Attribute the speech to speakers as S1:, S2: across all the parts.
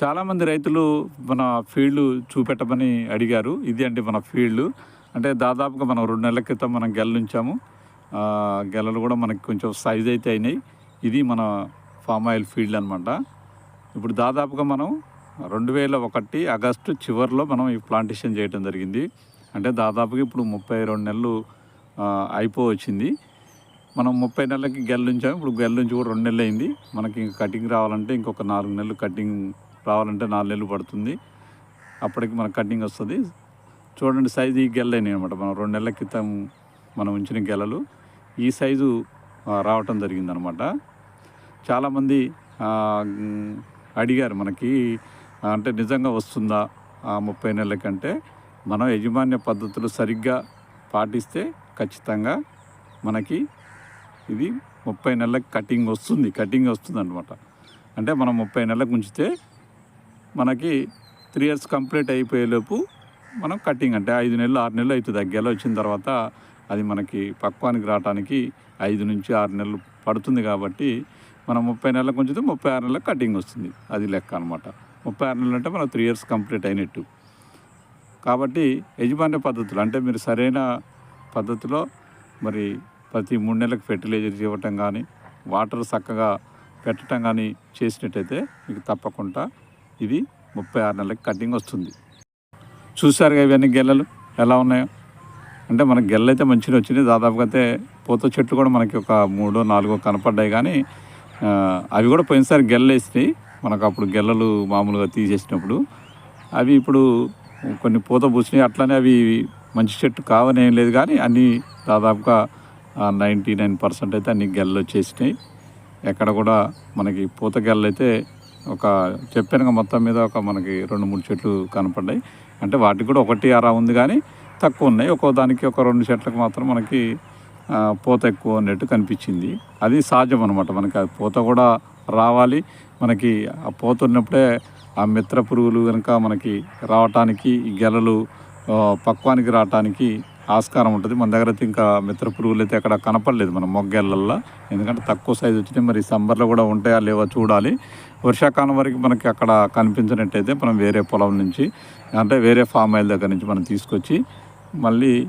S1: చాలామంది రైతులు మన ఫీల్డ్ చూపెట్టమని అడిగారు. ఇది అంటే మన ఫీల్డ్. అంటే దాదాపుగా మనం రెండు నెలల క్రితం మనం గెల్లుంచాము ఉంచాము గెలలు కూడా మనకి కొంచెం సైజ్ అయితే అయినాయి. ఇది మన ఫామ్ ఆయిల్ ఫీల్డ్ అనమాట ఇప్పుడు దాదాపుగా మనం రెండు వేల ఒకటి ఆగస్టు చివరిలో మనం ఈ ప్లాంటేషన్ చేయడం జరిగింది. అంటే దాదాపుగా ఇప్పుడు ముప్పై రెండు నెలలు అయిపోవచ్చింది. మనం ముప్పై నెలలకి గెల్లుంచాము ఇప్పుడు గెల్ నుంచి కూడా రెండు నెలలు అయింది. మనకి ఇంక కటింగ్ రావాలంటే ఇంకొక నాలుగు నెలలు కటింగ్ రావాలంటే నాలుగు నెలలు పడుతుంది. అప్పటికి మనకు కటింగ్ వస్తుంది. చూడండి సైజు ఈ గెల్లైనాయి అనమాట మనం రెండు నెలల క్రితం మనం ఉంచిన గెలలు. ఈ సైజు రావటం జరిగిందనమాట చాలామంది అడిగారు మనకి అంటే నిజంగా వస్తుందా ఆ ముప్పై నెలల కంటే? మనం యజమాన్య పద్ధతులు సరిగ్గా పాటిస్తే ఖచ్చితంగా మనకి ఇది ముప్పై నెలలకు కటింగ్ వస్తుంది. కటింగ్ వస్తుంది అనమాట అంటే మనం ముప్పై నెలలకు ఉంచితే మనకి త్రీ ఇయర్స్ కంప్లీట్ అయిపోయేలోపు మనం కటింగ్ అంటే ఐదు నెలలు ఆరు నెలలు అవుతుంది. ఆ గెల వచ్చిన తర్వాత అది మనకి పక్వానికి రావడానికి ఐదు నుంచి ఆరు నెలలు పడుతుంది కాబట్టి మనం ముప్పై నెలలకు ఉంచితే ముప్పై ఆరు నెలలకు కటింగ్ వస్తుంది. అది లెక్క అనమాట ముప్పై ఆరు నెలలు అంటే మనం త్రీ ఇయర్స్ కంప్లీట్ అయినట్టు. కాబట్టి యజమాన్య పద్ధతులు అంటే మీరు సరైన పద్ధతిలో మరి ప్రతి మూడు నెలలకు ఫెర్టిలైజర్ ఇవ్వటం కానీ వాటర్ చక్కగా పెట్టడం కానీ చేసినట్టయితే మీకు తప్పకుండా ఇది ముప్పై ఆరు నెలలకి కటింగ్ వస్తుంది. చూసారుగా ఇవన్నీ గెల్లలు ఎలా ఉన్నాయో? అంటే మనకి గెల్ల అయితే మంచిగా వచ్చినాయి. దాదాపుగా అయితే పూత చెట్లు కూడా మనకి ఒక మూడో నాలుగో కనపడ్డాయి కానీ అవి కూడా పోయినసారి గెల్లేసినాయి మనకు అప్పుడు గెల్లలు మామూలుగా తీసేసినప్పుడు అవి ఇప్పుడు కొన్ని పూత పూసినాయి. అట్లనే అవి మంచి చెట్టు కావని ఏం లేదు కానీ అన్నీ దాదాపుగా నైంటీ నైన్ పర్సెంట్ అయితే అన్ని గెల్లలు వచ్చేసినాయి. ఎక్కడ కూడా మనకి పూత గెల్లైతే ఒక చెప్పాను మొత్తం మీద ఒక మనకి రెండు మూడు చెట్లు కనపడ్డాయి. అంటే వాటికి కూడా ఒకటి అరా ఉంది కానీ తక్కువ ఉన్నాయి. ఒక్కో దానికి ఒక రెండు చెట్లకు మాత్రం మనకి పూత ఎక్కువ అన్నట్టు కనిపించింది. అది సహజం అనమాట మనకి ఆ పూత కూడా రావాలి. మనకి ఆ పూత ఉన్నప్పుడే ఆ మిత్ర పురుగులు కనుక మనకి రావటానికి గెలలు పక్వానికి రావటానికి ఆస్కారం ఉంటుంది. మన దగ్గర అయితే ఇంకా మిత్ర పురుగులు అయితే అక్కడ కనపడలేదు మన మొగ్గెళ్ళల్లో ఎందుకంటే తక్కువ సైజు వచ్చినాయి. మరి సమ్మర్లో కూడా ఉంటాయా లేవో చూడాలి. వర్షాకాలం వరకు మనకి అక్కడ కనిపించినట్టయితే మనం వేరే పొలం నుంచి అంటే వేరే ఫామ్ ఆయిల్ దగ్గర నుంచి మనం తీసుకొచ్చి మళ్ళీ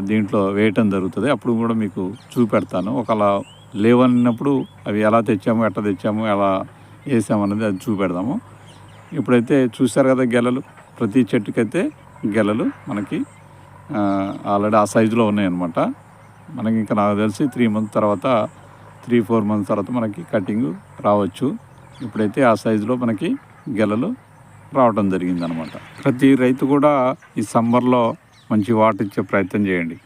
S1: దీంట్లో వేయటం జరుగుతుంది. అప్పుడు కూడా మీకు చూపెడతాను. ఒకవేళ లేవన్నప్పుడు అవి ఎలా తెచ్చాము ఎట్లా తెచ్చాము ఎలా వేసామనేది అది చూపెడదాము. ఇప్పుడైతే చూశారు కదా గెలలు. ప్రతి చెట్టుకైతే గెలలు మనకి ఆల్రెడీ ఆ సైజులో ఉన్నాయన్నమాట. మనకి ఇంకా నాకు తెలిసి త్రీ మంత్స్ తర్వాత త్రీ ఫోర్ మంత్స్ తర్వాత మనకి కటింగ్ రావచ్చు. ఇప్పుడైతే ఆ సైజులో మనకి గెలలు రావడం జరిగిందనమాట ప్రతి రైతు కూడా ఈ సమ్మర్లో మంచి వాటిచ్చే ప్రయత్నం చేయండి.